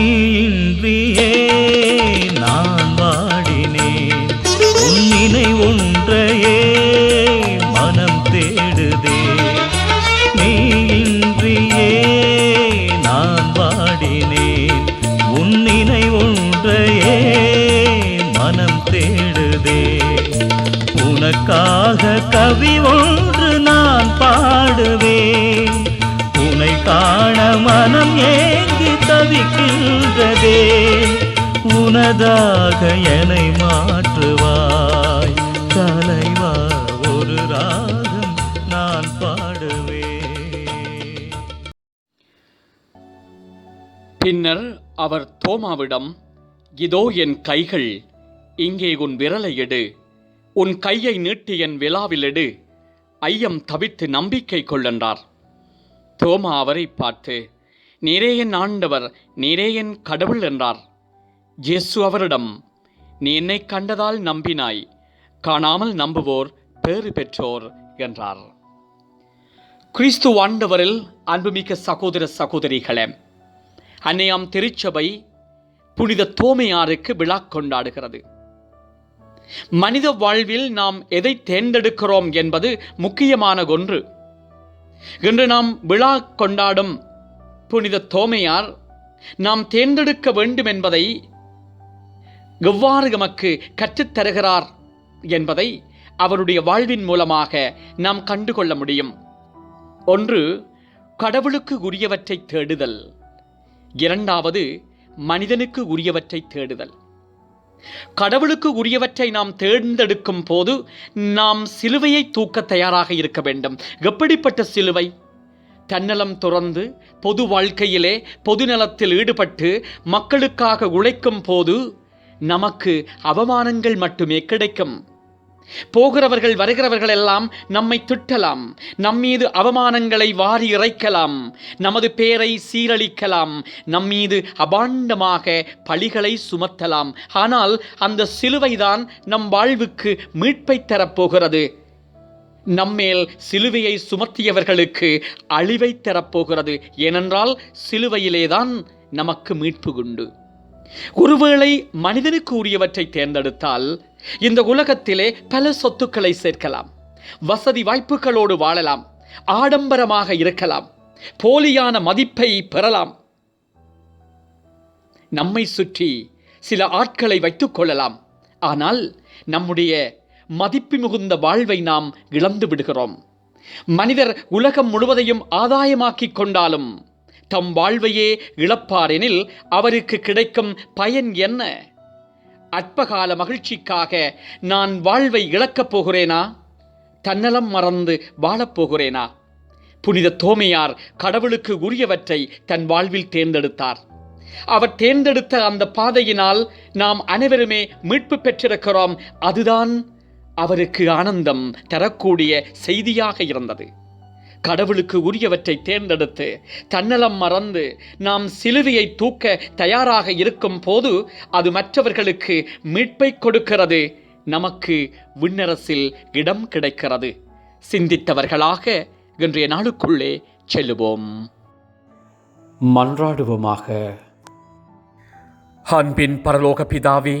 இன்றியே நான் வாடினேன். உன்னினை ஒன்றையே மனம் தேடுதே. நீ இன்றியே நான் வாடினேன். உன்னினை ஒன்றையே மனம் தேடுதே. உனக்காக கவி ஒன்று நான் பாடுவேன். உனை காண மனம் ஏங்கி தவிக்கின்றதே உனதாக என்னை மாற்றுவாய். தலைவா ஒரு ராகம் நான் பாடுவேன். பின்னர் அவர் தோமாவிடம் இதோ என் கைகள் இங்கே உன் விரலை எடு. உன் கையை நீட்டி என் விழாவில் எடு. ஐயம் தவித்து நம்பிக்கை கொள்ளென்றார் தோமா அவரை பார்த்து நீரே என் ஆண்டவர் நீரே என் கடவுள் என்றார். இயேசு அவரிடம் நீ என்னை கண்டதால் நம்பினாய் காணாமல் நம்புவோர் பேறு பெற்றோர் என்றார். கிறிஸ்து ஆண்டவரில் அன்புமிக்க சகோதர சகோதரிகளே அன்னையாம் திருச்சபை புனித தோமையாருக்கு விழா கொண்டாடுகிறது. மனித வாழ்வில் நாம் எதை தேர்ந்தெடுக்கிறோம் என்பது முக்கியமான ஒன்று. இன்று நாம் விழா கொண்டாடும் புனித தோமையார் நாம் தேர்ந்தெடுக்க வேண்டும் என்பதை எவ்வாறு நமக்கு கற்றுத்தருகிறார் என்பதை அவருடைய வாழ்வின் மூலமாக நாம் கண்டுகொள்ள முடியும். ஒன்று கடவுளுக்கு உரியவற்றை தேடுதல். இரண்டாவது மனிதனுக்கு உரியவற்றை தேடுதல். கடவுளுக்கு உரியவற்றை நாம் தேர்ந்தெடுக்கும் போது நாம் சிலுவையை தூக்க தயாராக இருக்க வேண்டும். எப்படிப்பட்ட சிலுவை? தன்னலம் துறந்து பொது வாழ்க்கையிலே பொதுநலத்தில் ஈடுபட்டு மக்களுக்காக உழைக்கும் போது நமக்கு அவமானங்கள் மட்டுமே கிடைக்கும். போகிறவர்கள் வருகிறவர்கள் எல்லாம் நம்மை திட்டலாம். நம்மீது அவமானங்களை வாரி இறைக்கலாம். நமது பேரை சீரழிக்கலாம். நம்மீது அபாண்டமாக பழிகளை சுமத்தலாம். ஆனால் அந்த சிலுவைதான் நம் வாழ்வுக்கு மீட்பை தரப்போகிறது. நம்மேல் சிலுவையை சுமத்தியவர்களுக்கு அழிவை தரப்போகிறது. ஏனென்றால் சிலுவையிலேதான் நமக்கு மீட்பு உண்டு. ஒருவேளை மனிதனுக்கு உரியவற்றை தேர்ந்தெடுத்தால் இந்த உலகத்திலே பல சொத்துக்களை சேர்க்கலாம். வசதி வாய்ப்புகளோடு வாழலாம். ஆடம்பரமாக இருக்கலாம். போலியான மதிப்பை பெறலாம். நம்மை சுற்றி சில ஆட்களை வைத்துக் கொள்ளலாம். ஆனால் நம்முடைய மதிப்பு மிகுந்த வாழ்வை நாம் இழந்து விடுகிறோம். மனிதர் உலகம் முழுவதையும் ஆதாயமாக்கிக் கொண்டாலும் தம் வாழ்வையே இழப்பாரெனில் அவருக்கு கிடைக்கும் பயன் என்ன? அற்பகால மகிழ்ச்சிக்காக நான் வாழ்வை இழக்கப் போகிறேனா? தன்னலம் மறந்து வாழப் போகிறேனா? புனித தோமையார் கடவுளுக்கு உரியவற்றை தன் வாழ்வில் தேர்ந்தெடுத்தார். அவர் தேர்ந்தெடுத்த அந்த பாதையினால் நாம் அனைவருமே மீட்பு பெற்றிருக்கிறோம். அதுதான் அவருக்கு ஆனந்தம் தரக்கூடிய செய்தியாக இருந்தது. கடவுளுக்கு உரியவற்றை தேர்ந்தெடுத்து தன்னலம் மறந்து நாம் சிலுவையை தூக்க தயாராக இருக்கும் போது அது மற்றவர்களுக்கு மீட்பை கொடுக்கிறது. நமக்கு விண்ணரசில் இடம் கிடைக்கிறது. சிந்தித்தவர்களாக இன்றைய நாளுக்குள்ளே செல்லுவோம். மன்றாடுவோமாக. அன்பின் பரலோக பிதாவே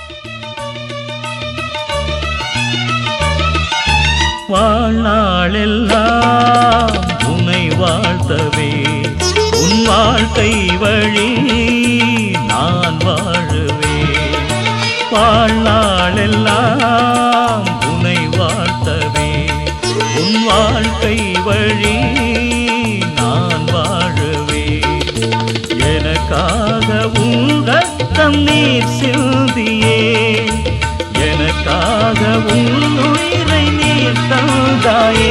வாழ்நாளெல்லாம் உன்னை வாழ்த்தவே. உன் வாழ்க்கை வழி நான் வாழுவே. வாழ்நாளெல்லாம் உனை வாழ்த்தவே. உன் வாழ்க்கை வழி நான் வாழுவே. எனக்காக உங்கள் தண்ணீர் சிவ 大衣